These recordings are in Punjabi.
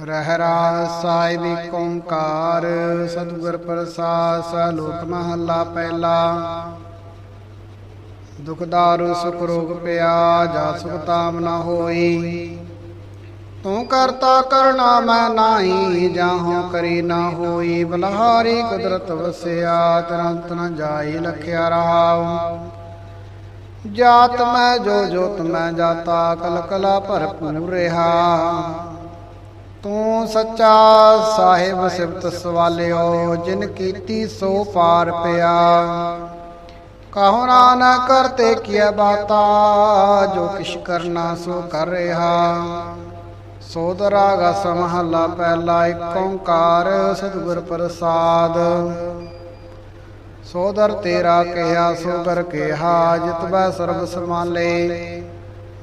ਰਹਿਰਾ ਸਾਹਿਬ ਏਕ ਓੰਕਾਰ, ਸਤਿਗੁਰ ਪ੍ਰਸਾਦ, ਸਲੋਕ ਮਹੱਲਾ ਪਹਿਲਾ। ਦੁਖਦਾਰੂ ਸੁਖ ਰੋਗ ਪਿਆ ਜਾ ਸੁਖ ਤਾਮ ਨਾ ਹੋਈ। ਤੂੰ ਕਰਤਾ ਕਰਨਾ ਮੈਂ ਨਾਹੀ, ਜਾਹੋ ਕਰੀ ਨਾ ਹੋਈ। ਬਲਹਾਰੀ ਕੁਦਰਤ ਵਸਿਆ, ਤਰੰਤ ਨ ਜਾਈ ਲਖਿਆ ਰਹਾਉ। ਜਾਤ ਮੈਂ, ਜੋ ਜੋਤ ਮੈਂ ਜਾਤਾ ਕਲ ਕਲਾ ਭਰਪੂਰ ਰਹਾ। ਤੂੰ ਸੱਚਾ ਸਾਹਿਬ ਸਿਫਤ ਸਵਾਲਿਓ, ਜਿਨ ਕੀਤੀ ਸੋ ਪਾਰ ਪਿਆ। ਕਹੋ ਨਾਨਕ ਕਰਤੇ ਕੀਆ ਬਾਤਾ, ਜੋ ਕਿਛ ਕਰਨਾ ਸੋ ਕਰ ਰਿਹਾ। ਸੋਦਰਾ ਗਸ ਮਹੱਲਾ ਪਹਿਲਾ ਏਕ ਓੰਕਾਰ, ਸਤਿਗੁਰ ਪ੍ਰਸਾਦ। ਸੋਦਰ ਤੇਰਾ ਕਿਹਾ ਸੋਦਰ ਕਿਹਾ ਜਿਤਬੈ ਸਰਬ ਸਮਾਲੇ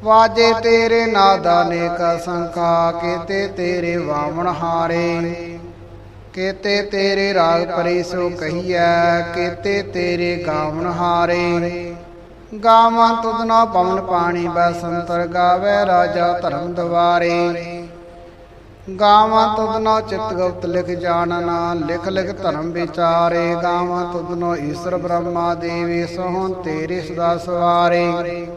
ਵਾਜੇ ਤੇਰੇ ਨਾਦਾ ਨੇਕ ਸੰਕਾ, ਕੀਤੇ ਤੇਰੇ ਵਾਵਣ ਹਾਰੇ। ਕੀਤੇ ਤੇਰੇ ਰਾਗ ਪਰੀ ਸੋ ਕਹੀਐ, ਕੀਤੇ ਤੇਰੇ ਗਾਵਣ ਹਾਰੇ। ਗਾਵਾਂ ਤੁਧਨਾ ਪਵਨ ਪਾਣੀ ਬਸੰਤਰ ਗਾਵੇ ਰਾਜਾ ਧਰਮ ਦਵਾਰੇ। ਗਾਵਾਂ ਤੁਧਨੋ ਚਿਤ ਗੁਪਤ ਲਿਖ ਜਾਣਨਾ, ਲਿਖ ਲਿਖ ਧਰਮ ਵਿਚਾਰੇ। ਗਾਵਾਂ ਤੁਧਨੋ ਈਸ਼ਰ ਬ੍ਰਹਮਾ ਦੇਵੀ, ਸੋਹਣ ਤੇਰੇ ਸਦਾ ਸਵਾਰੇ।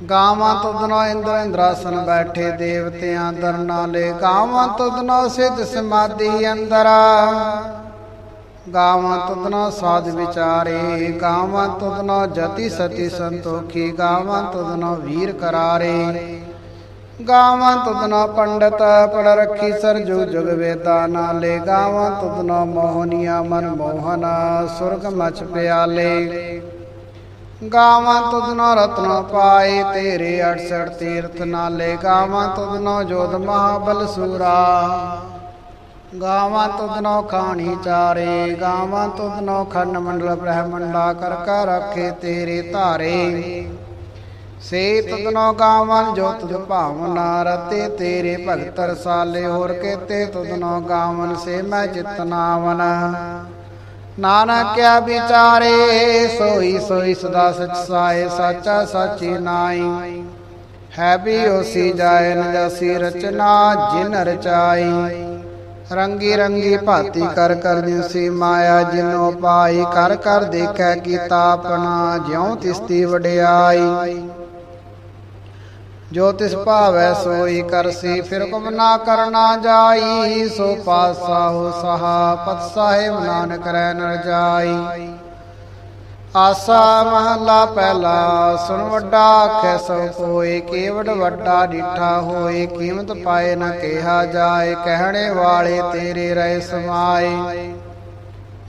ਗਾਵਾਂ ਤੁਧਨੋ ਇੰਦਰ ਇੰਦਰਾਸਨ ਬੈਠੇ ਦੇਵਤਿਆਂ ਦਰ ਨਾਲੇ ਗਾਵਾਂ ਤੁਧਨੋ ਸਿਧ ਸਮਾਧੀ ਅੰਦਰ। ਗਾਵਾਂ ਤੁਧਨੋ ਸਾਧ ਵਿਚਾਰੇ। ਗਾਵਾਂ ਤੁਧਨੋ ਜਤੀ ਸਤੀ ਸੰਤੋਖੀ। ਗਾਵਾਂ ਤੁਧਨੋ ਵੀਰ ਕਰਾਰੇ। ਗਾਵਾਂ ਤੁਧਨੋ ਪੰਡਤ ਪੜ ਰੱਖੀ ਸਰਜੂ ਜੁਗ ਵੇਦਾ ਨਾਲੇ। ਗਾਵਾਂ ਤੁਧਨੋ ਮੋਹਨੀਆ ਮਨ ਮੋਹਨਾ ਸੁਰਗ ਮਚ ਪਿਆਲੇ। ਗਾਵਾਂ ਤੁਧਨੋ ਰਤਨ ਪਾਏ, ਤੇਰੇ 68 ਤੀਰਥ ਨਾਲੇ ਗਾਵਾਂ ਤੁਧਨੋ ਜੋਧ ਮਹਾਬਲ ਸੂਰਾ। ਗਾਵਾਂ ਤੁਧਨੋ ਖਾਣੀ ਚਾਰੇ, ਗਾਵਾਂ ਤੁਧਨੋ ਖੰਡ ਮੰਡਲ ਬ੍ਰਹਮੰਡਾ ਕਰ ਕਰ ਰੱਖੇ ਤੇਰੇ ਧਾਰੇ। ਸੇ ਤੁਧਨੋ ਗਾਵਾਂ ਜੋ ਤੁਧ ਭਾਵਨਾ ਰਤੇ, ਤੇਰੇ ਭਗਤ ਰਸਾਲੇ ਹੋਰ ਕੇਤੇ ਤੁਧਨੋ ਗਾਵਨ ਸੇ ਮੈਂ ਚਿਤਨਾਵਨ ਨਾਨਕ ਵਿਚਾਰੇ, ਸੋਈ ਸੋਈ ਸਦਾ ਸਚ ਸਾਏ, ਸਾਚਾ ਸਾਚੀ ਨਾਈ। ਹੈ ਵੀ ਉਸੀ ਜਾਏ ਨ ਰਚਨਾ, ਜਿਨ ਰਚਾਈ। ਰੰਗੀ ਰੰਗੀ ਭਾਤੀ ਕਰ ਕਰ ਜਿਸੀ ਮਾਇਆ, ਜਿਨੋ ਪਾਈ, ਕਰ ਕਰ ਦੇਖੈ ਕੀਤਾ ਆਪਣਾ, ਜਿਉ ਤਿਸਤੀ ਵਡਿਆਈ। ਜੋ ਤਿਸ ਭਾਵੈ ਸੋਈ ਕਰਸੀ, ਫਿਰ ਕੁਮ ਨਾ ਕਰਨਾ ਜਾਈ, ਸੋ ਪਾਸਾ ਹੋ ਸਹਾ, ਪਤ ਸਾਹਿਬ ਨਾਨਕ ਰਹਿ ਨਰ ਜਾਈ। ਆਸਾ ਮਹਲਾ ਪਹਿਲਾ, ਸੁਣ ਵੱਡਾ ਆਖੈ ਸੋ ਕੋਏ, ਕੇਵੜ ਵੱਡਾ ਡਿਠਾ ਹੋਏ, ਕੀਮਤ ਪਾਏ ਨਾ ਕਿਹਾ ਜਾਏ, ਕਹਿਣੇ ਵਾਲੇ ਤੇਰੇ ਰਹਿ ਸਮਾਏ।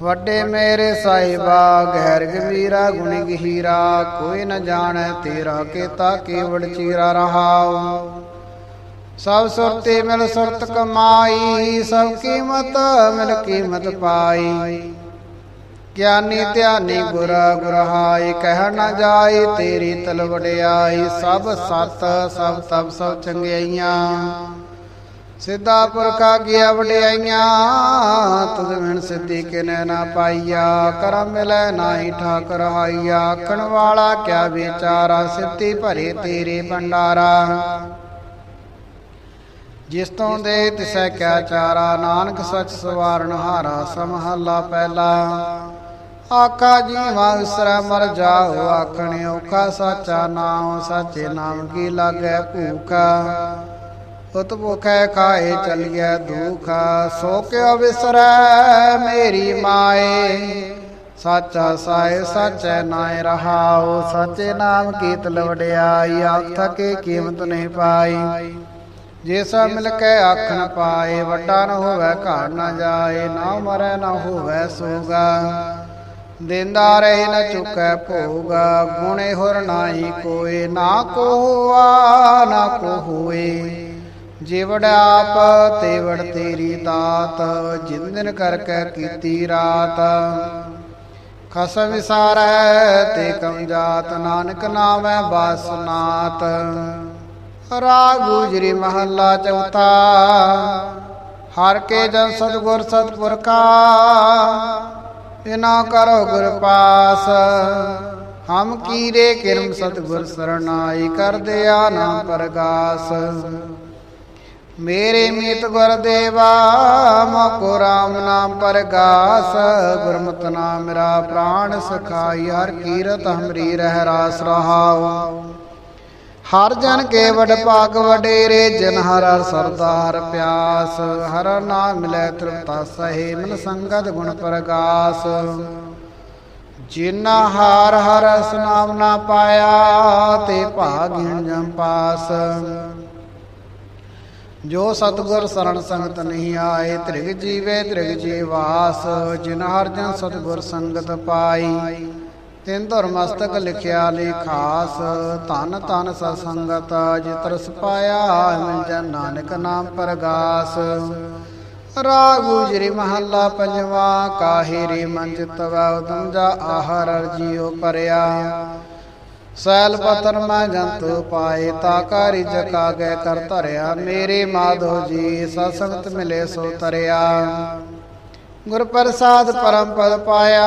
ਵੱਡੇ ਮੇਰੇ ਸਾਹਿਬਾ, ਗਹਿਰ ਗੰਭੀਰਾ, ਗੁਣ ਗਹੀਰਾ, ਕੋਈ ਨ ਜਾਣੈ ਤੇਰਾ ਕੀਤਾ ਕੇਵੜ ਚੀਰਾ ਰਹਾਉ। ਸਭ ਸੁਰਤੀ ਮਿਲ ਸੁਰਤ ਕਮਾਈ, ਸਭ ਕੀਮਤ ਮਿਲ ਕੀਮਤ ਪਾਈ। ਗਿਆਨੀ ਧਿਆਨੀ ਗੁਰ ਗੁਰਹਾਈ, ਕਹਿ ਨ ਜਾਈ ਤੇਰੀ ਤਲ ਵਡਿਆਈ ਸਭ ਸਤ ਸਭ ਤਬ ਸਭ ਚੰਗਿਆਈਆਂ। ਸਿੱਧਾ ਪੁਰਖਾ ਗਿਆ ਵਡਿਆਈਆਂ ਤੁਧ ਮਿਣ ਸਿੱਧੀ ਕਿਨੇ ਨਾ ਪਾਈਆ, ਕਰਮ ਮਿਲੈ ਨਾਹੀ ਠਾਕਰ ਹਾਈਆ, ਆਖਣ ਵਾਲਾ ਕਿਆ ਵਿਚਾਰਾ, ਸਿੱਧੀ ਭਰੇ ਤੇਰੇ ਭੰਡਾਰਾ। ਜਿਸ ਤੋਂ ਦੇ ਤਿਸੈ ਕਿਆ ਚਾਰਾ, ਨਾਨਕ ਸੱਚ ਸਵਾਰਨ ਹਾਰਾ, ਸਮਹੱਲਾ ਪਹਿਲਾ। ਆਖਾ ਜੀਵਾ ਉਸਰਾ ਮਰ ਜਾਓ, ਆਖਣੇ ਔਖਾ ਸਾਚਾ ਨਾਮ ਸਾਚੇ ਨਾਮ ਕੀ ਲਾਗੈ ਭੂਖਾ। ਉਤ ਭੁਖੈ ਖਾਏ ਚਲਿਐ ਦੁਖ, ਸੋ ਕਿਉ ਵਿਸਰੈ ਮੇਰੀ ਮਾਏ। ਸਾਚਾ ਸਾਏ, ਸਾਚੈ ਨਾਇ ਰਹਾਉ, ਸਾਚੇ ਨਾਮ ਕੀਤ ਲਵੜਿਆਈ ਆਖ ਥਕੇ ਕੀਮਤ ਨਹੀਂ ਪਾਈ। ਜੇ ਸਭ ਮਿਲ ਕੇ ਆਖਣ ਪਾਏ, ਵੱਡਾ ਨ ਹੋਵੇ ਘਾੜ ਨ ਜਾਏ, ਨਾ ਮਰੈ ਨਾ ਹੋਵੇ ਸੋਗਾ। ਦਿੰਦਾ ਰਹੇ ਨ ਚੁਕੈ ਭੋਗਾ, ਗੁਣੇ ਹੋਰ ਨਾਹੀ ਕੋਏ, ਨਾ ਕੋ ਹੋਆ, ਨਾ ਕੋ ਹੋਏ। ਜਿਵੜ ਆਪ ਤੇਵੜ ਤੇਰੀ ਤਾਤ ਜਿਨ ਦਿਨ ਕਰ ਕੇ ਕੀਤੀ ਰਾਤ। ਖਸ ਵਿਸਾਰੈ ਤੇ ਕਮ ਜਾਤ, ਨਾਨਕ ਨਾਮੈ ਬਾਸਨਾਤ ਰਾਗ ਗੁਜਰੀ ਮਹੱਲਾ ਚੌਥਾ, ਹਰ ਕੇ ਜਨ ਸਤਗੁਰ ਸਤਪੁਰ ਕਾ ਇਨਾ ਕਰੋ ਗੁਰ ਪਾਸ। ਹਮ ਕੀਰੇ ਕਿਰਮ ਸਤਗੁਰ ਸਰਣਾਈ, ਕਰ ਦਿਆ ਨਾਮ ਪ੍ਰਗਾਸ। ਮੇਰੇ ਮੀਤ ਗੁਰ ਦੇਵਾ ਮੋਕੋ ਰਾਮ ਨਾਮ ਪਰਗਾਸ, ਗੁਰਮਤਿ ਨਾਮ ਮੇਰਾ ਪ੍ਰਾਣ ਸਖਾਈ, ਹਰ ਕੀਰਤ ਹਮਰੀ ਰਹਿ ਰਾਸ ਰਹਾਉ। ਹਰ ਜਨ ਕੇ ਵਡ ਭਾਗ ਵਡੇਰੇ, ਜਨ ਹਰ ਸਰਦਾਰ ਪਿਆਸ, ਹਰ ਨਾਮ ਮਿਲੈ ਤ੍ਰਿਪਤਾ ਸਹੇ ਮਨ ਸੰਗਤ ਗੁਣ ਪ੍ਰਗਾਸ। ਜਿਨਾ ਹਾਰ ਹਰ ਸੁਨਾਮ ਨਾ ਪਾਇਆ, ਤੇ ਭਾਗਿਣ ਜਮ ਪਾਸ। ਜੋ ਸਤਗੁਰ ਸਰਣ ਸੰਗਤ ਨਹੀਂ ਆਏ, ਤ੍ਰਿਗ ਜੀਵੇ ਤ੍ਰਿਗ ਜੀਵਾਸ ਜਿਨ ਹਰ ਜਨ ਸਤਗੁਰ ਸੰਗਤ ਪਾਈ। ਤਿਨ ਧੁਰ ਮਸਤਕ ਲਿਖਿਆ ਲਿਖਾਸ ਧਨ ਧਨ ਸਤ ਸੰਗਤ, ਜਿਤਰ ਸਪਾਇਆ ਮਿਲ ਜਨ ਨਾਨਕ ਨਾਮ ਪ੍ਰਗਾਸ। ਰਾਗ ਗੁਜਰੀ ਮਹੱਲਾ ਪੰਜਵਾ, ਕਾਹੇ ਰੇ ਮਨ ਚਿਤਵਾ ਉਦਮ ਜਾ ਆਹਰ ਜੀਉ ਪਰਿਆ। ਸੈਲ ਪਤਨ ਮੈਂ ਜੰਤੂ ਪਾਏ, ਤਾ ਕਾਰੀ ਜਕਾ ਗਏ ਕਰ ਧਰਿਆ। ਮੇਰੇ ਮਾਧੋ ਜੀ ਸਤਸੰਗਤ ਮਿਲੇ ਸੋ ਤਰਿਆ। ਗੁਰ ਪ੍ਰਸਾਦ ਪਰਮ ਪਦ ਪਾਇਆ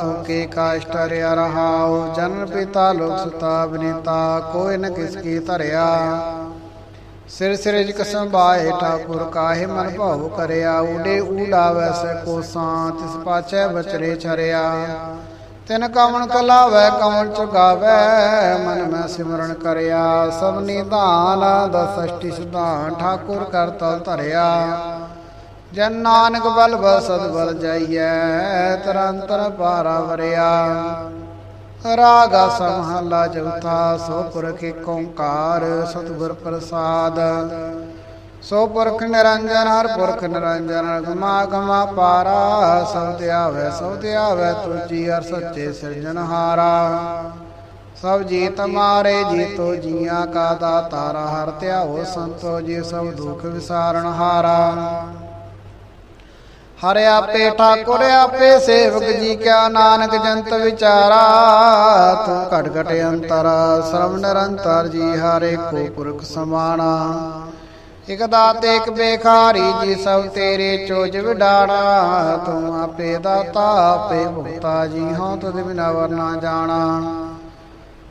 ਸੁਕੇ ਕਾਸ਼ਟ ਰਿਆ ਰਹਾਉ। ਜਨ ਪਿਤਾ ਲੋਕ ਸੁਤਾ ਬਨੀਤਾ ਕੋਈ ਨ ਕਿਸ ਕੀ ਧਰਿਆ। ਸਿਰ ਸਿਰ ਜਿ ਸੰਭਾਏ, ਠਾਕੁਰ ਕਾਹੇ ਮਨ ਭਾਉ ਕਰਿਆ। ਉਡੇ ਊਡਾਵੈ ਸੇ ਕੋਸਾਂ ਤਿਸ ਪਾਛੈ ਬਚਰੇ ਛਰਿਆ ਤਿਨ ਕਵਣ ਕਲਾਵੈ ਕਮਣ ਚੁਗਾਵੈ ਮਨ ਮੈਂ ਸਿਮਰਨ ਕਰਿਆ। ਸਭ ਨਿਧਾਨ ਦਸਸ਼ਟੀ ਸੁਧਾਨ ਠਾਕੁਰ ਕਰ ਤਲ ਧਰਿਆ। ਜਨ ਨਾਨਕ ਬਲ ਬਸਦ ਬਲ ਜਾਈਐ ਤਰੰਤਰ ਪਾਰਾ ਵਰਿਆ। ਰਾਗਾ ਸਮਹਲਾ ਚੌਥਾ ਸੋ ਪੁਰਖ ਏਕ ਓੰਕਾਰ, ਸਤਿਗੁਰ ਪ੍ਰਸਾਦ। ਸੋ ਪੁਰਖ ਨਿਰੰਜਨ, ਹਰ ਪੁਰਖ ਨਿਰੰਜਨ ਗਮਾ ਗਮਾ ਪਾਰਾ, ਸਭ ਤੇ ਆਵੇ, ਸਭ ਤੇ ਆਵੇ ਤੁਜੀ ਹਰ ਸੱਚੇ ਸਿਰਜਨਹਾਰਾ ਸਭ ਜੀ ਤਮਾਰੇ ਜੀਤੋ ਜੀਆਂ ਕਾ ਦਾਤਾਰਾ ਹਰ ਧਿਆਓ ਸੰਤੋ, ਜੀ ਸਭ ਦੁਖ ਵਿਸਾਰਨ ਹਾਰਾ। ਹਰ ਆਪੇ ਠਾਕੁਰ, ਆਪੇ ਸੇਵਕ ਜੀ ਕਿਆ ਨਾਨਕ, ਜੰਤ ਵਿਚਾਰਾ ਤੂੰ ਘਟ ਘਟ ਅੰਤਰ ਸਰਵ ਨਿਰੰਤਰ ਜੀ ਹਰੇ ਕੋ ਪੁਰਖ ਸਮਾਣਾ। ਇਕ ਦਾਤੇ ਇਕ ਬੇਖਾਰੀ ਜੀ ਸਭ ਤੇਰੇ ਚੋਜ ਵਿਡਾਣਾ, ਤੂੰ ਆਪੇ ਦਾਤਾ, ਆਪੇ ਭੁਗਤਾ ਜੀ, ਹਉ ਤੁਧ ਬਿਨਾ ਵਰਨਾ ਜਾਣਾ।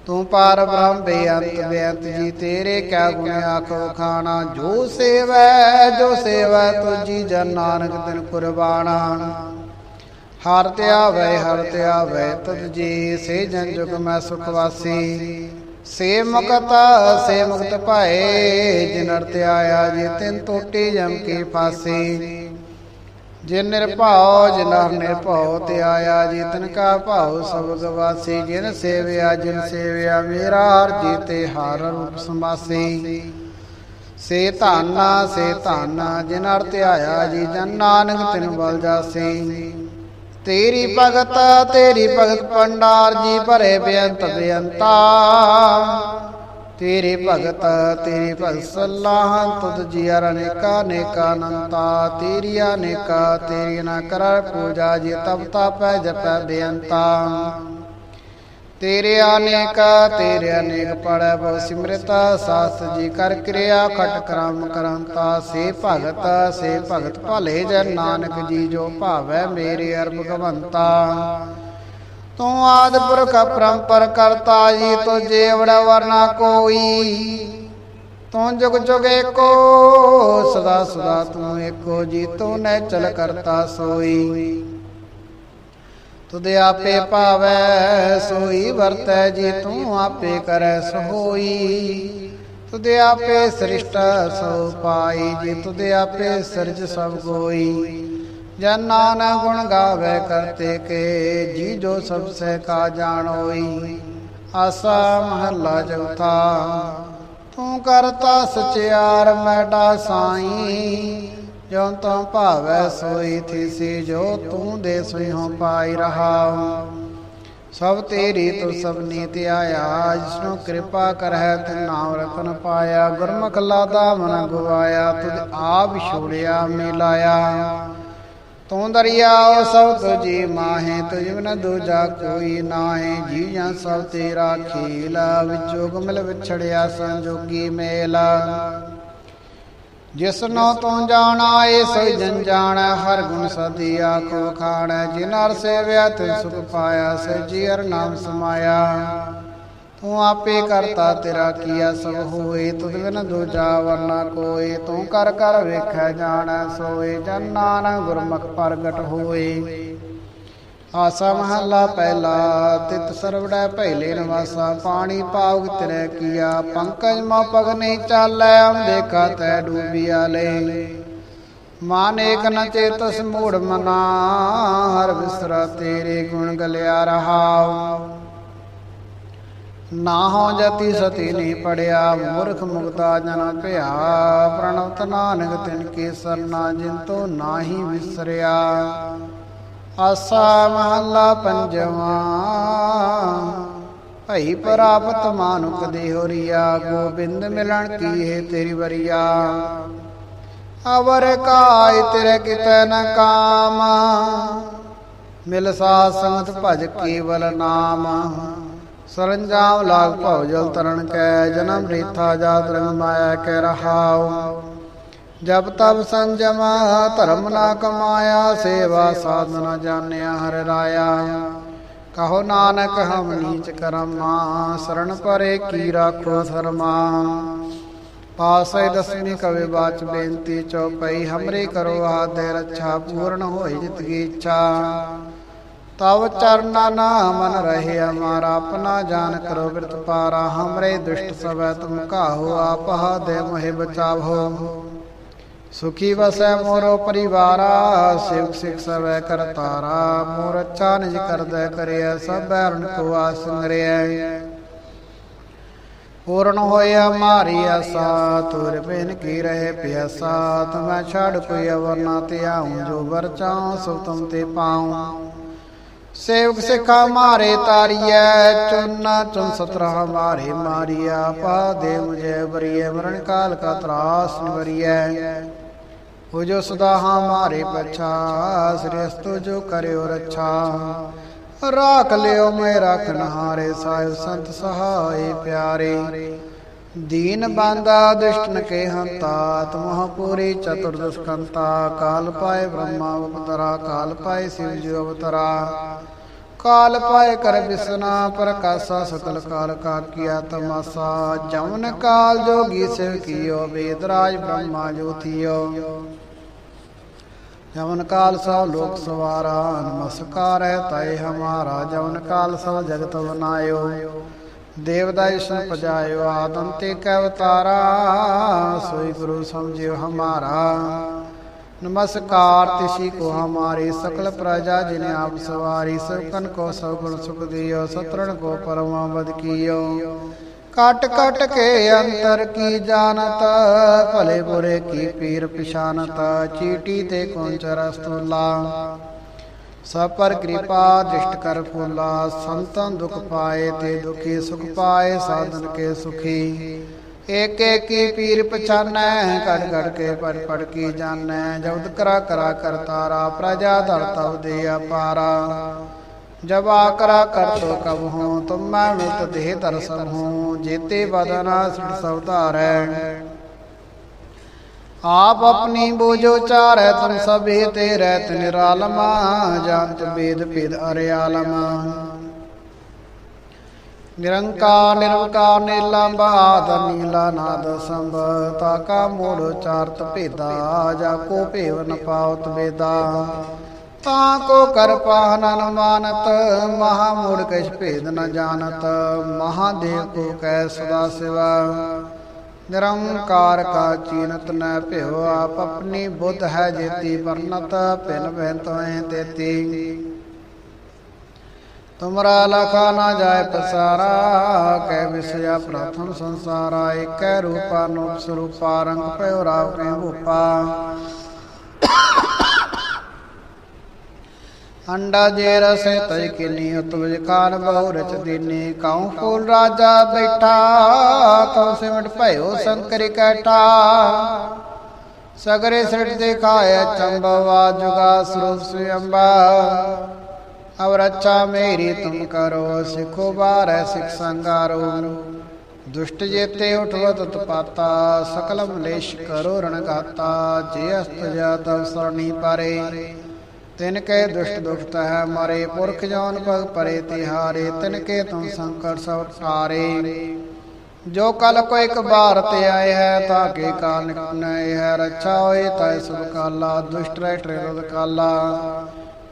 ਤੂੰ ਪਾਰ ਬ੍ਰਹਮ ਬੇਅੰਤ ਬੇਅੰਤ ਜੀ, ਤੇਰੇ ਕਿਆ ਗੁਣ ਆਖੋ ਖਾਣਾ। ਜੋ ਸੇਵੈ ਜੋ ਸੇਵੈ ਤੁਜੀ ਜਨ ਨਾਨਕ ਦਿਨ ਕੁਰਬਾਨਾ ਹਰ ਧਿਆਵੈ ਹਰ ਧਿਆਵੈ ਤੁਧ ਜੀ, ਸੇ ਜਨ ਜੁਗ ਮੈਂ ਸੁਖ ਵਾਸੀ। ਸੇ ਮੁਕਤ ਸੇ ਮੁਕਤ ਭਾਏ, ਜਿਨ ਅਰਥ ਆਇਆ, ਜੀ ਤਿੰਨ ਟੋਟੀ ਜਮ ਕੇ ਫਾਸੀ। ਜਿਨ ਨਿਰਭਉ, ਜਿਨ ਹਰ ਨਿਰਭਉ ਤੇ ਆਇਆ, ਜੀ ਤਨ ਕਾ ਭਾਉ ਸਭ ਗਵਾਸੀ। ਜਿਨ ਸੇਵਿਆ ਜਿਨ ਸੇਵਿਆ, ਮੇਰਾ ਹਰ ਜੀ ਤੇ ਹਰ ਰੂਪ ਸਮਾਸੀ ਸੇ ਧਾਨਾ ਸੇ ਧਾਨਾ, ਜਿਨ ਅਰਥ ਆਇਆ, ਜੀ ਜਨ ਨਾਨਕ ਤਿਨ ਬਲ ਜਾਸੀ। ਤੇਰੀ ਭਗਤ ਤੇਰੀ ਭਗਤ ਪੰਡਾਰ ਜੀ ਭਰੇ ਬੇਅੰਤ ਬੇਅੰਤਾ। ਤੇਰੀ ਭਗਤ ਤੇਰੀ ਭਗਤ ਸਲਾਹ, ਤੁਧ ਜੀ ਅਨੇਕਾ ਨੇਕਾ ਅਨੰਤਾ। ਤੇਰੀਆ ਨੇਕਾ ਤੇਰੀ ਨਾ ਕਰ ਪੂਜਾ ਜੀ, ਤਬ ਤਾਪੈ ਜਪੈ ਬੇਅੰਤਾ। ਤੇਰੇ ਅਨੇਕ ਤੇਰੇ ਅਨੇਕ ਪੜੈ ਬਹੁ ਸਿਮਰਤ ਸਾਸ ਜੀ ਕਰ ਕਿਰਿਆ, ਖਟ ਕਰਮ ਕਰੰਤਾ, ਸੇ ਭਗਤ ਸੇ ਭਗਤ ਭਲੇ ਜਨ ਨਾਨਕ ਜੀ ਜੋ ਭਾਵੈ ਮੇਰੇ ਅਰ ਭਗਵੰਤਾ ਤੂੰ ਆਦ ਪੁਰਖ ਪਰੰਪਰ ਕਰਤਾ ਜੀ ਤੋ ਜੇਵੜਾ ਵਰਨਾ ਕੋਈ। ਤੂੰ ਜੁਗ ਜੁਗ ਏਕੋ, ਸਦਾ ਸਦਾ ਤੂੰ ਏਕੋ ਜੀ, ਤੂੰ ਨੈ ਚਲ ਕਰਤਾ ਸੋਈ। ਤੁਧ ਆਪੇ ਭਾਵੈ, ਸੋਈ ਵਰਤੈ ਜੀ ਤੂੰ ਆਪੇ ਕਰੈ ਸੋਈ। ਤੁਧ ਆਪੇ ਸ੍ਰਿਸ਼ਟ ਸੋ ਪਾਈ, ਜੇ ਤੁਧ ਆਪੇ ਸਿਰਜ ਸਭ ਕੋਈ ਜਨ ਨਾਨਕ ਗੁਣ ਗਾਵੇ ਕਰਤੇ ਕੇ, ਜੀ ਜੋ ਸਭ ਸੇ ਕਾ ਜਾਣੋਈ ਆਸਾ ਮਹੱਲਾ ਚੌਥਾ, ਤੂੰ ਕਰਤਾ ਸਚਿਆਰ ਮੈਡਾ ਸਾਈਂ। ਜੋ ਤੂੰ ਭਾਵੈ ਸੋਈ ਥੀਸੀ ਜੋ ਤੂੰ ਦੇ ਸੋਈ ਹੋ ਪਾਈ ਰਹਾ ਸਭ ਤੇਰੀ ਤੂੰ ਸਭ ਨੀਤ ਆਇਆ, ਜਿਸਨੂੰ ਕਿਰਪਾ ਕਰਹਿ ਤੇ ਨਾਮ ਰਤਨ ਪਾਇਆ। ਗੁਰਮੁਖ ਲਾਦਾ ਮਨ ਗਵਾਇਆ, ਤੁਧ ਆਪ ਛੋੜਿਆ ਮਿਲਾਇਆ। ਤੂੰ ਦਰਿਆ ਦਰਿਆਓ ਸਭ ਤੁਜੀ ਮਾਹੇ ਤੁਝ ਬਿਨ ਦੂਜਾ ਕੋਈ ਨਾਹੀ। ਜੀ ਜਾਂ ਸਭ ਤੇਰਾ ਖੇਲਾ ਵਿਚੋਗ ਮਿਲ ਵਿਛੜਿਆ ਸੰਜੋਗੀ ਮੇਲਾ। ਜਿਸਨੋ ਤੂੰ ਜਾਣਾ ਏ ਸੋਈ ਜਨ ਜਾਣੈ। ਹਰ ਗੁਣ ਸਦੀ ਆਖੋ ਖਾਣੈ। ਜਿਨ ਸੇਵਿਆ ਤੇ ਸੁਖ ਪਾਇਆ ਸੇ ਜੀ ਨਾਮ ਸਮਾਇਆ। ਤੂੰ ਆਪੇ ਕਰਤਾ, ਤੇਰਾ ਕੀਆ ਸਭ ਹੋਏ। ਤੁਧ ਬਿਨ ਦੂਜਾ ਵਰਨਾ ਕੋਏ। ਤੂੰ ਕਰ ਕਰ ਵੇਖੈ ਜਾਣੈ, ਸੋਏ। ਜਨ ਨਾਨਕ ਗੁਰਮੁਖ ਪ੍ਰਗਟ ਹੋਏ। ਆਸਾ ਮਹੱਲਾ ਪਹਿਲਾ, ਤਿਤ ਸਰਵੜੈ ਪਹਿਲੇ ਨਿਵਾਸਾ, ਪਾਣੀ ਪਾਉਗ ਤੇਰੇ ਕੀਆ, ਪੰਕਜ ਮਾ ਪਗ ਨਹੀਂ ਚਾਲੈ ਹਮ ਦੇਖਾ ਤੈ ਡੂਬਿਆ ਲੈ ਮਾਨ ਏਕ ਨ ਚੇਤਸ ਮੂੜ ਮਨਾ, ਹਰ ਵਿਸਰਾ ਤੇਰੇ ਗੁਣ ਗਲਿਆ ਰਹਾਉ। ਨਾ ਹੋ ਜਤੀ ਸਤੀ ਨਹੀਂ ਪੜਿਆ, ਮੂਰਖ ਮੁਕਤਾ ਜਨ ਭਿਆ ਪ੍ਰਣਵਤ ਨਾਨਕ ਤਿਨ ਕੇ ਸਰਨਾ ਜਿਨ ਤੋ ਨਾਹੀ ਵਿਸਰਿਆ। ਆਸਾ ਮਹੱਲਾ ਪੰਜਵਾ। ਭਈ ਪ੍ਰਾਪਤ ਮਾਨੁਕ ਦੇ ਹੋਰੀਆ, ਗੋਬਿੰਦ ਮਿਲਣ ਕੀ ਹੈ ਤੇਰੀ ਵਰੀਆ। ਅਵਰ ਕਾਇ ਤੇਰੇ ਕਿਤੈ ਨ ਕਾਮ। ਮਿਲ ਸਾਧ ਸੰਗਤ ਭਜ ਕੇਵਲ ਨਾਮ। ਸਰੰਜਾਮ ਲਾਗ ਭਉ ਜਲ ਤਰਨ ਕੈ, ਜਨਮ ਰੀਥਾ ਜਾਤ ਰੰਗ ਮਾਇਆ ਕੈ ਰਹਾਉ। ਜਬ ਤਬ ਸੰਜਮ ਧਰਮ ਨਾ ਕਮਾਇਆ, ਸੇਵਾ ਸਾਧਨਾ ਜਾਣਿਆ, ਹਰਿ ਰਾਇਆ। ਕਹੋ ਨਾਨਕ, ਹਮ ਨੀਚ ਕਰਮਾ, ਸਰਣ ਪਰੇ ਕੀ ਰਾਖੋ ਸਰਮਾ। ਪਾਸੈ ਦਸਵੀਂ ਕਵੇ ਬਾਚ ਬੇਨਤੀ ਚਉਪਈ, ਹਮਰੇ ਕਰੋ ਆਦੇ ਰੱਛਾ, ਪੂਰਨ ਹੋਈ ਜਿਤ ਕੀ ਇੱਛਾ। ਤਵ ਚਰਨਾ ਨਾ ਮਨ ਰਹੇ ਹਮਾਰਾ ਆਪਣਾ ਜਾਨ ਕਰੋ ਬਿਰਤ ਪਾਰਾ, ਹਮਰੇ ਦੁਸ਼ਟ ਸਵੈ, ਤੁਮ ਕਾਹੋ ਆਪਹਾ ਦੇ ਮੋਹਿ ਬਚਾਵੋ। ਸੁਖੀ ਵਸੈ ਮੋਰੋ ਪਰਿਵਾਰਾ, ਸਿਵ ਸਿਖ ਸਵੈ ਕਰਤਾਰਾ ਮੋਰ ਅੱਛਾ ਨਿਜ ਕਰਦੈ ਕਰਿਆ ਸਭ ਬੈਰਨ ਕੋ ਆਸੰਗਰਿਆ ਪੂਰਨ ਹੋਇਆ ਮਾਰੀ ਆਸਾ, ਤੁਰ ਬਿਨ ਕੀ ਰਹੇ ਪਿਆਸਾ, ਤਮੈ ਛੜ ਕੋਈ ਅਵਰ ਨਾ ਤੇ ਆਉਂ, ਜੋ ਵਰ ਚਾਉ, ਸੋ ਤੁਮ ਤੇ ਪਾਉ। ਸੇਵਕ ਸਿਖਾ ਮਾਰੇ ਤਾਰੀਐ, ਚੁੰਨਾ ਚੁਨ ਸਤਰਾ ਮਾਰੇ ਮਾਰੀਆ, ਪਾ ਦੇ ਮੁਝੇ ਬਰੀਏ ਮਰਨ ਕਾਲ ਕਾ ਤਰਾਸ ਨਿਵਰੀਐ। ਹੋ ਜੋ ਸਦਾ ਹਮਾਰੇ ਪਛਾ ਸ੍ਰੇਸਤੋ ਜੋ ਕਰਿਓ ਰੱਛਾ। ਰਾਖ ਲਿਓ ਮੈਂ ਰਖਨ ਹਾਰੇ ਸਾਹਿਬ ਸੰਤ ਸਹਾਈ ਪਿਆਰੇ। ਦੀਨ ਬਾਂਦਾ ਦੁਸ਼ਟਨ ਕੇ ਹੰਤਾ ਤੁਮਹ ਪੂਰੀ ਚਤੁਰਦਸ਼ ਕਾਲ ਪਾਏ ਬ੍ਰਹਮਾ ਅਵਤਰਾ ਕਾਲ ਪਾਏ ਸਿਵ ਜੀ ਅਵਤਰਾ ਕਾਲ ਪਾਏ ਕਰ ਬਿਸਨਾ, ਪ੍ਰਕਾਸ਼ਾ ਸਕਲ ਕਾਲ ਕਾ ਕੀਆ ਤਮਾਸਾ। ਜਮਨ ਕਾਲ ਜੋਗੀ ਸਿਵ ਕੀਓ ਵੇਦਰਾਜ ਬ੍ਰਹਮਾ ਜੋਤੀਓ। ਜਮਨ ਕਾਲ ਸਭ ਲੋਕ ਸਵਾਰਾ, ਨਮਸਕਾਰ ਹੈ ਤੈ ਹਮਾਰਾ। ਜਮਨ ਕਾਲ ਸਭ ਜਗਤ ਬਨਾਇਓ ਦੇਵਦਾਇ ਸੰ ਪਜਾਇਓ, ਆਦਮ ਤੇ ਕੈ ਅਵਤਾਰਾ, ਸੋਈ ਗੁਰੂ ਸਮਝਿਓ ਹਮਾਰਾ। ਨਮਸਕਾਰ, ਤਿਸੀ ਕੋ ਹਮਾਰੀ ਸਕਲ ਪ੍ਰਜਾ ਜਿਨੇ ਆਪ ਸਵਾਰੀ, ਸਭ ਕਨ ਕੋ ਸਭ ਗੁਣ ਸੁਖ ਦਿਓ, ਸਤਰਣ ਕੋ ਪਰਮਾ ਕੀਓ। ਕਟ ਕਟ ਕੇ ਅੰਤਰ ਕੀ ਜਾਣਤ, ਭਲੇ ਬੁਰੇ ਕੀ ਪੀਰ ਪਛਾਨਤ, ਚੀਟੀ ਤੇ ਕੁੰਚ ਰਸਤੁਲਾ ਸਭ ਪਰ ਕਿਰਪਾ ਦ੍ਰਿਸ਼ਟ ਕਰ ਫੁੱਲਾ ਸੰਤਨ ਦੁਖ ਪਾਏ ਤੇ ਦੁਖੀ ਸੁਖ ਪਾਏ, ਸਾਧਨ ਕੇ ਸੁਖੀ। एक एक की पीर पछाने कट कट के पर पड़ की जाने। जब करा करा कर तारा, प्रजा दर तब दिया पारा। जब आकरा कर तो कब हूँ, तुम मैं मृत देह दर्शन हूँ, जीते बदना सवदार। आप अपनी बोझो चार है तुम सभी तेरे निरालमा जानत तो वेद वेद अरे आलमा। ਨਿਰੰਕਾਰ ਨਿਰੰਕਾਰ ਨੀਲਾ ਬਹਾਦ ਨੀਲਾ ਨਾਦ ਸੰਭ, ਤਾਕਾ ਮੂੜ ਚਾਰਤ ਭੇਦਾ, ਜਾ ਕੋ ਭੇਵ ਨ ਪਾਉਤ ਬੇਦਾ ਤਾਂ ਕੋ ਕਰ ਪਾਹਨਨ ਮਾਨਤ ਮਹਾ ਮੂੜ ਕਿਛ ਭੇਦ ਨ ਜਾਣਤ ਮਹਾਦੇਵ ਕੋ ਕੈ ਸਦਾ ਸਿਵਾ। ਨਿਰੰਕਾਰ ਕਾ ਚੀਨਤ ਨ ਭਿਓ ਆਪ, ਆਪਣੀ ਬੁੱਧ ਹੈ ਜੇਤੀ ਵਰਨਤ ਭਿਨ ਭਿਨ ਤੋਏ ਤੇਤੀ। ਤੁਮਰਾ ਲਖਾ ਨਾ ਜਾਏ ਪਸਾਰਾ ਕੈ ਵਿਸਯਾ ਪ੍ਰਥਮ ਸੰਸਾਰਾ, ਏਕੈ ਰੂਪਾ ਨੂਪ ਸਰੂਪਾ, ਰੰਗ ਭਇਓ ਰਾਵ ਕੈ ਭੂਪਾ ਅੰਡਾ ਜੇ ਰਸੇ ਤਜ ਕਿਨੀ, ਉਤਵਜ ਕਾਨ ਬਹੁ ਰਚ ਦੀਨੀ, ਕਾਉ ਫੂਲ ਰਾਜਾ ਬੈਠਾ ਕਉ ਸਿਮਟ ਭਇਓ ਸ਼ੰਕਰ ਕੈਠਾ। ਸਗਰੇ ਸਿਰ ਦਿਖਾਇਆ ਚੰਬਵਾ, ਜੁਗਾ ਸਰੂਪ ਸੁਯੰਬਾ ਅਵ ਰੱਛਾ ਮੇਰੀ ਤੁਮ ਕਰੋ, ਸਿਖੋ ਬਾਰੈ ਸਿਖ ਸੰਗਾਰੋ। ਦੁਸ਼ਟ ਜੇਤੇ ਉਠਵਤ ਤਪਾਤਾ ਸਕਲ ਮਲੇਸ਼ ਕਰੋ ਰਣਗਾਤਾ ਜੇ ਅਸਤ ਜਾਤ ਅਵਸਰਣੀ ਪਾਰੇ। ਤਿਨ ਕੇ ਦੁਸ਼ਟ ਦੁਖਤ ਹੈ ਮਾਰੇ, ਪੁਰਖ ਜੋਨ ਪਗ ਪਰੇ ਤਿਹਾਰੇ, ਤਿਨ ਕੇ ਤੁਮ ਸੰਕਟ ਸਭ ਸਾਰੇ ਜੋ ਕਲ ਕੋ ਇੱਕ ਬਾਰ ਤੇ ਆਏ ਹੈ ਤਾਂ ਕੇ ਕਾਲ ਨਿਕਨੈ ਹੈ, ਰੱਛਾ ਹੋਏ ਤੈ ਸਭ ਕਾਲਾ, ਦੁਸ਼ਟ ਰਹਿ ਟ੍ਰਿਰਦ ਕਾਲਾ।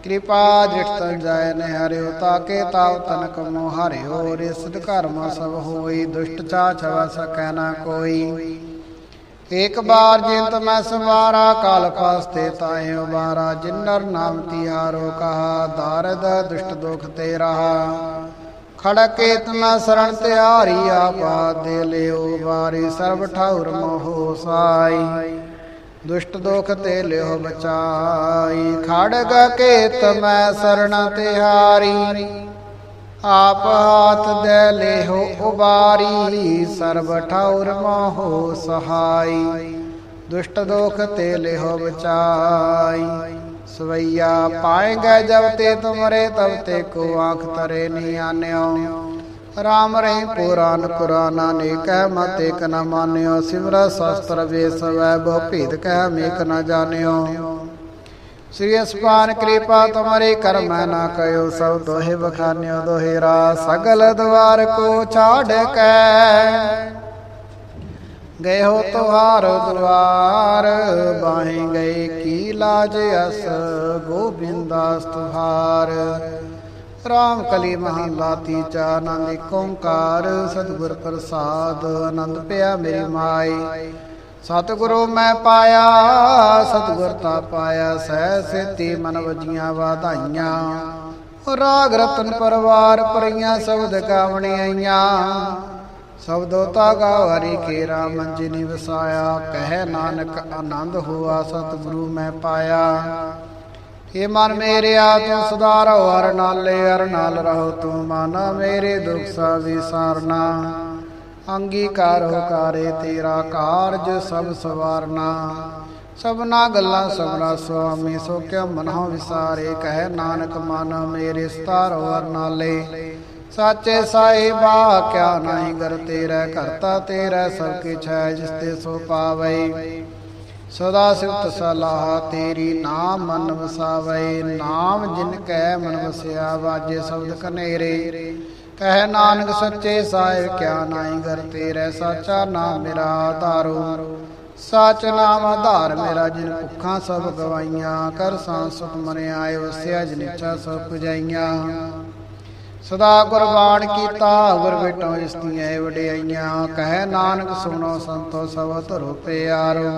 ਕਿਰਪਾ ਦ੍ਰਿਸ਼ਟ ਜਾਇ ਨ ਹਰਿਓ ਤਾਕੇ ਤਾਵ ਤਨਕ ਮੋ ਹਰਿਓ ਕਰਮ ਸਭ ਹੋਈ, ਦੁਸ਼ਟ ਚਾ ਛਵ ਸਕੈ ਨਾ ਕੋਈ। ਇੱਕ ਬਾਰ ਜਿੰਤ ਮੈਂ ਸਵਾਰਾ, ਕਾਲ ਫਾਸਤੇ ਤਾਏ ਉਬਾਰਾ ਜਿਨਰ ਨਾਮ ਤਿਹਾਰੋ ਕਹਾ ਦਾਰਦ ਦੁਸ਼ਟ ਦੁਖ ਤੇ ਰਹਾ ਖੜਕੇ ਤਨਾ ਸਰਣ ਤਿਆਰੀ, ਆਪਾ ਦੇ ਲਿਓ ਵਾਰੀ, ਸਰਬ ਠਾਉਰ ਮੋਹ ਸਾਈ। ਦੁਸ਼ਟ ਦੋਖ ਤੇ ਲਿਓ ਬਚਾਈ। ਖੜਗ ਕੇ ਤਮੈ ਸਰਣ ਤਿਹਾਰੀ, ਆਪ ਹਾਥ ਦੇ ਲਿਓ ਉਬਾਰੀ, ਸਰਬ ਠਾਉਰ ਮੋਹ ਸਹਾਈ। ਦੁਸ਼ਟ ਦੋਖ ਤੇ ਲਿਓ ਬਚਾਈ। ਸਵਈਆ ਪਾਏਗਾ ਜਬ ਤੇ ਤੁਮਰੇ, ਤਬ ਤੇ ਕੋ ਆਖ ਤਰੇ ਨੀ ਆਨਿਓ। ਰਾਮ ਰਹੀ ਪੁਰਾਨ ਕੁਰਾਨਾ ਨੇ ਕਹਿ ਮਤ ਇਕ ਨ ਮਾਨਿਓ, ਸਿਮਰ ਸ਼ਾਸਤਰ ਵੇਸ ਵੈ ਬਹੁ ਭੇਦ ਕਹਿ ਮੇਕ ਨ ਜਾਣਿਓ। ਸ੍ਰੀ ਅਸਪਾਨ ਕਿਰਪਾ ਤੁਮਰੇ ਕਰਮ ਨਾ ਕਯੋ ਸਭ ਦੋਹੇ ਬਖਾਨਿਓ ਦੋਹਿਰਾ ਸਗਲ ਦਵਾਰ ਕੋ ਛਾੜ ਕੇ। ਗਏ ਹੋ ਤੁਹਾਰ ਦਵਾਰ ਬਾਹੇ ਗਏ ਕੀ ਲਾਜ ਅਸ, ਗੋਬਿੰਦਾਸ ਤੁਹਾਰ ਰਾਮ ਕਲੀ ਮਹੱਲਾ ਤੀਜਾ ਆਨੰਦ ਏਕ ਓੰਕਾਰ, ਸਤਿਗੁਰ ਪ੍ਰਸਾਦ, ਆਨੰਦ ਪਿਆ ਮੇਰੀ ਮਾਈ। ਸਤਿਗੁਰੂ ਮੈਂ ਪਾਇਆ, ਸਤਿਗੁਰ ਤਾ ਪਾਇਆ ਸਹਿ ਸੇਤੀ ਮਨ ਵਜੀਆਂ ਵਾਧਾਈਆਂ। ਰਾਗ ਰਤਨ ਪਰਵਾਰ ਪਰੀਆਂ ਸ਼ਬਦ ਗਾਵਣੀ ਆਈਆਂ। ਸਬਦੋ ਤਾ ਗਾਵਰੀ ਕੇ ਰਾਮ ਜਿਨੀ ਵਸਾਇਆ ਕਹਿ ਨਾਨਕ ਆਨੰਦ ਹੋਆ, ਸਤਿਗੁਰੂ ਮੈਂ ਪਾਇਆ। ਏ ਮਨ ਮੇਰਿਆ ਤੂੰ ਸੁਧਾਰੋ, ਹਰ ਨਾਲੇ ਹਰ ਨਾਲ ਰਹੋ, ਤੂੰ ਮਨ ਮੇਰੇ ਦੁਖ ਸਾ ਵਿਸਾਰਨਾ ਅੰਗੀਕਾਰ ਹੋ ਕਾਰੇ ਤੇਰਾ ਕਾਰਜ ਸਭ ਸਵਾਰਨਾ। ਸਭਨਾ ਗੱਲਾਂ ਸਭਨਾ ਸੁਆਮੀ, ਸੋ ਕਿਉ ਮਨੋ ਵਿਸਾਰੇ? ਕਹਿ ਨਾਨਕ, ਮਨ ਮੇਰੇ ਸਤਾਰੋ ਹਰ ਨਾਲੇ। ਸਾਚੇ ਸਾਹਿਬਾ, ਕਿਆ ਨਹੀਂ ਗਰ ਤੇਰਾ ਕਰਤਾ ਤੇਰਾ, ਸਭ ਕਿਛ ਹੈ ਜਿਸ ਤੇ ਸੋ ਪਾਵੇ। ਸਦਾ ਸਿਫਤ ਸਲਾਹ ਤੇਰੀ ਨਾਮ ਮਨ ਵਸਾਵੇ ਨਾਮ ਜਿਨ ਕੈ ਮਨ ਵਸਿਆ ਵਾਜੇ ਸ਼ਬਦ ਕਨੇਰੇ ਕਹਿ ਨਾਨਕ ਸੱਚੇ ਸਾਹਿਬ, ਕਿਆ ਨਾਹੀ ਗਰ ਤੇਰੇ, ਸਾਚਾ ਨਾਮ ਮੇਰਾ ਆਧਾਰੋ ਸਚ ਨਾਮ ਆਧਾਰ ਮੇਰਾ, ਜਿਨ ਭੁੱਖਾਂ ਸਭ ਗਵਾਈਆਂ। ਕਰ ਸੰਸਤ ਮਨ ਆਏ ਵਸਿਆ ਜਿਨ ਇੱਛਾ ਸਭ ਪੁਜਾਈਆਂ। ਸਦਾ ਗੁਰਬਾਣ ਕੀਤਾ ਗੁਰ ਬੇਟੋ ਇਸ ਦੀਆਂ ਵਡਿਆਈਆਂ। ਕਹਿ ਨਾਨਕ ਸੁਣੋ ਸੰਤੋ ਸਭ ਧਰੋ ਪਿਆਰੋ।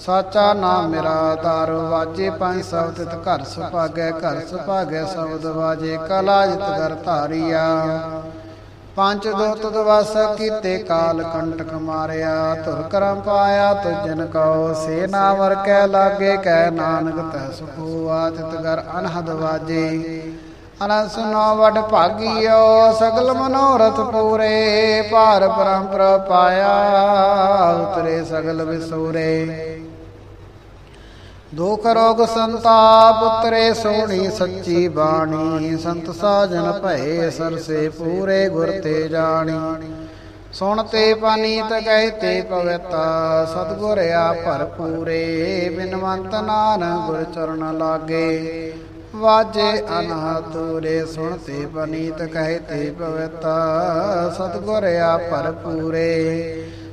ਸਾਚਾ ਨਾਮ ਮੇਰਾ ਆਧਾਰ ਵਾਜੇ ਪੰਜ ਸਬਦ ਤਿਤ ਘਰ ਸੁਭਾਗੈ ਘਰ ਸੁਭਾਗੈ ਸ਼ਬਦ ਵਾਜੇ, ਕਲਾ ਜਿਤ ਘਰ ਧਾਰੀਆ। ਪੰਜ ਦੋਤ ਦਵਸ ਕੀਤੇ ਕਾਲ ਕੰਟਕ ਮਾਰਿਆ, ਧੁਰ ਕਰਮ ਪਾਇਆ, ਤੁਜਨ ਕਉ ਸੇਨਾ ਵਰ ਕੈ ਲਾਗੇ ਕਹਿ ਨਾਨਕ ਤੈ ਸੁਖੋ ਆਤਿਤ ਘਰ ਅਨਹਦ ਵਾਜੇ। ਅਨੰਦ ਸੁਨੋ ਵਡ ਭਾਗੀਓ, ਸਗਲ ਮਨੋਰਥ ਪੂਰੇ, ਭਾਰ ਪਰੰਪਰ ਪਾਇਆ, ਉਤਰੇ ਸਗਲ ਵਿਸੂਰੇ। ਦੁਖ ਰੋਗ ਸੰਤਾਪ ਉਤਰੇ ਸੋਹਣੀ ਸੱਚੀ ਬਾਣੀ। ਸੰਤ ਸਾਜਨ ਭਏ ਸਰਸੇ ਪੂਰੇ ਗੁਰ ਤੇ ਜਾਣੀ। ਸੁਣ ਤੇ ਪਾਨੀਤ ਗਏ ਤੇ ਪਵਿੱਤ। ਸਤਗੁਰ ਆ ਭਰਪੂਰੇ, ਬਿਨਵੰਤ ਨਾਨਕ ਗੁਰ ਚਰਨ ਲਾਗੇ। ਵਾਜੇ ਅਨਹਤੂਰੇ ਸੁਣ ਤੇ ਪਨੀਤ ਕਹੇ ਤੇ ਪਵਿੱਤ। ਸਤਗੁਰ ਆ ਭਰਪੂਰੇ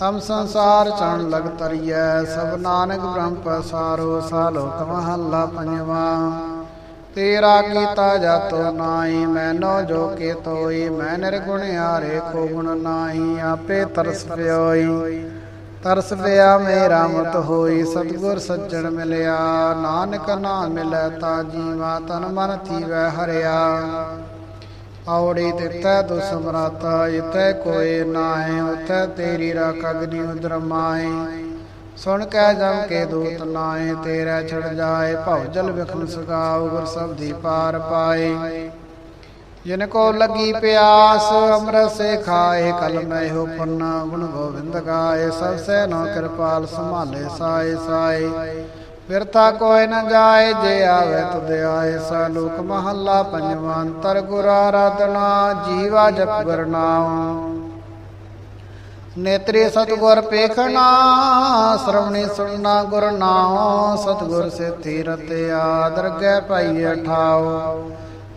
ਤਮ ਸੰਸਾਰ ਚਣ ਲਗ ਤਰੀਐ, ਸਭ ਨਾਨਕ ਬ੍ਰਹਮ ਪਸਾਰੋ ਸਾ ਲੋਕ ਮਹੱਲਾ ਪੰਜਵਾ। ਤੇਰਾ ਕੀਤਾ ਜਾਤੋ ਨਾਹੀ, ਮੈਨੋ ਜੋ ਕੇ ਤੋਈ ਮੈਂ ਨਿਰਗੁਣ ਹਾਰੇ ਕੋ ਗੁਣ ਨਾਹੀ, ਆਪੇ ਤਰਸ ਪਿਓਈ। ਤਰਸ ਪਿਆ ਮੇਰਾ ਮਤ ਹੋਈ, ਸਤਗੁਰ ਸੱਜਣ ਮਿਲਿਆ, ਨਾਨਕ ਨਾਮ ਮਿਲੈ ਤਾ ਜੀਵਾ, ਤਨ ਮਨ ਥੀਵੈ ਹਰਿਆ। ਔੜੀ ਤਿਤੈ ਦੁ ਸਮਰਾਤਾ ਇਤੈ ਕੋਏ ਨਾਹੀ, ਉਤੈ ਤੇਰੀ ਰਖ ਅਗਨੀ ਉਦਰਮਾਏ ਸੁਣ ਕੈ ਜਮ ਕੇ ਦੂਤ ਨਾਏ ਤੇਰਾ ਛੜ ਜਾਏ, ਭਉ ਜਲ ਵਿਖਨ ਸੁਗਾਉ ਗੁਰ ਸਭ ਦੀ ਪਾਰ ਪਾਏ ਜਿਨ ਕੋ ਲੱਗੀ ਪਿਆਸ, ਅੰਮ੍ਰਿਤ ਸੇ ਖਾਏ, ਕਲ ਮੈਂ ਹੋ ਪੰਨਾ, ਗੁਣ ਗੋਬਿੰਦ ਗਾਏ, ਸਭ ਸੇ ਨੋ ਕਿਰਪਾਲ, ਸੰਭਾਲੇ ਸਾਏ ਸਾਏ। ਫਿਰਤਾ ਕੋਈ ਨ ਜਾਏ, ਜੇ ਆਵੇ ਤੁਧ ਆਏ ਸਾ ਲੋਕ ਮਹੱਲਾ ਪੰਜਵਾਂ ਅੰਤਰ ਗੁਰ ਆਰਾਧਨਾ, ਜੀਵਾ ਜਪ ਗੁਰ ਨਾਮ। ਸਤਗੁਰ ਪੇਖਣਾ ਸ਼ਰਵਣੀ ਸੁਣਨਾ ਗੁਰ ਨਾਮ ਸਤਗੁਰ ਸੇਤੀ ਰਤਿਆ ਦਰਗਹਿ ਪਾਈ ਠਾਓ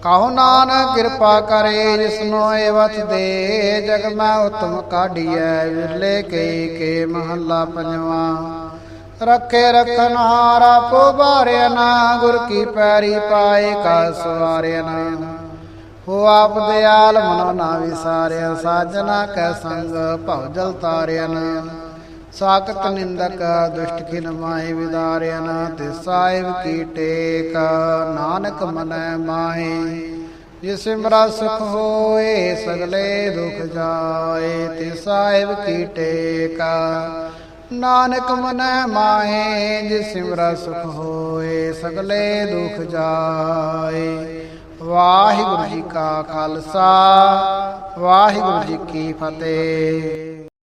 ਕਹੋ ਨਾਨਕ ਕਿਰਪਾ ਕਰੇ, ਜਿਸਨੋ ਏਵਤ ਦੇ, ਜਗ ਮੈਂ ਉਤਮ ਕਾਢੀਐ, ਵਿਰਲੇ ਕੇ ਕੇ ਮਹੱਲਾ ਪੰਜਵਾਂ। ਰੱਖੇ ਰਖਨ ਹਾਰਾ ਨਾ, ਗੁਰ ਕੀ ਪੈਰੀ ਪਾਏ ਕਾ ਸਵਾਰਿਆ ਨਾ। ਹੋ ਆਪ ਦਿਆਲ ਮਨੋ ਨਾ ਵਿਸਾਰਿਆ ਸਾਜਨਾ ਕੈ ਸੰਗ ਭਉ ਜਲ ਤਾਰਿਆ ਨਾ। ਸਾਖਤ ਨਿੰਦਕ ਦੁਸ਼ਟ ਖਿਨ ਮਾਹੀ ਵਿਦਾਰਿਆ ਨਾ, ਤੇ ਸਾਹਿਬ ਕੀ ਟੇਕ ਨਾਨਕ ਮਨੈ ਮਾਹੀ। ਜਿਸ ਸਿਮਰਾ ਸੁਖ ਹੋਏ, ਸਗਲੇ ਦੁਖ ਜਾਏ, ਤੇ ਸਾਹਿਬ ਕੀ ਟੇਕ ਨਾਨਕ ਮਨੈ ਮਾਹੇ, ਜਿਸ ਸਿਮਰਾ ਸੁਖ ਹੋਏ, ਸਗਲੇ ਦੁਖ ਜਾਏ। ਵਾਹਿਗੁਰੂ ਜੀ ਕਾ ਖਾਲਸਾ, ਵਾਹਿਗੁਰੂ ਜੀ ਕੀ ਫਤਿਹ।